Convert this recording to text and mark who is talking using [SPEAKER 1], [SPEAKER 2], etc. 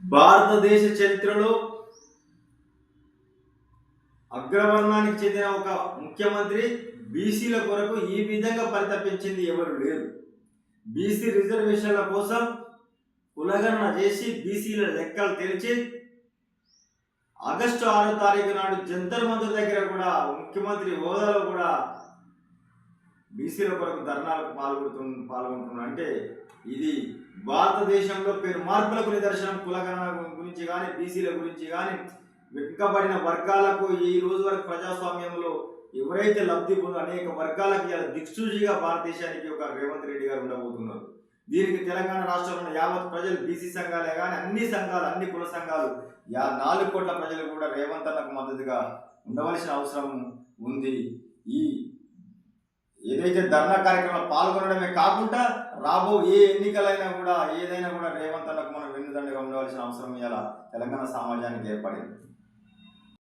[SPEAKER 1] భారతదేశ చరిత్రలో అగ్రవర్ణానికి చెందిన ఒక ముఖ్యమంత్రి బీసీల కొరకు ఈ విధంగా పరితపించింది ఎవరు లేరు. బీసీ రిజర్వేషన్ల కోసం కులగణన చేసి బీసీల లెక్కలు తెరిచి ఆగస్టు ఆరో తారీఖు నాడు జంతర్ మంత్రి దగ్గర కూడా ముఖ్యమంత్రి హోదాలో కూడా బీసీల కొరకు ధర్నాలకు పాల్గొడుతు పాల్గొంటున్నారు అంటే ఇది భారతదేశంలో పేరు మార్పులకు నిదర్శనం కులగణన గురించి కానీ బీసీల గురించి కానీ వెనుకబడిన వర్గాలకు ఈ రోజు వరకు ప్రజాస్వామ్యంలో ఎవరైతే లబ్ధి పొందో అనేక వర్గాలకు ఇలా దిక్సూచిగా భారతదేశానికి ఒక రేవంత్ రెడ్డి గారు ఉండబోతున్నారు. దీనికి తెలంగాణ రాష్ట్రంలో యావత్ ప్రజలు బీసీ సంఘాలే కానీ అన్ని సంఘాలు అన్ని కుల సంఘాలు యా నాలుగు కోట్ల ప్రజలు కూడా రేవంత్ అన్నకు మద్దతుగా ఉండవలసిన అవసరం ఉంది. ఈ ఏదైతే ధర్నా కార్యక్రమంలో పాల్గొనడమే కాకుండా రాబో ఏ ఎన్నికలైనా కూడా ఏదైనా కూడా రేవంత్ అన్నకు మనం వెన్నుదండగా ఉండవలసిన అవసరం ఇలా తెలంగాణ సమాజానికి ఏర్పడింది.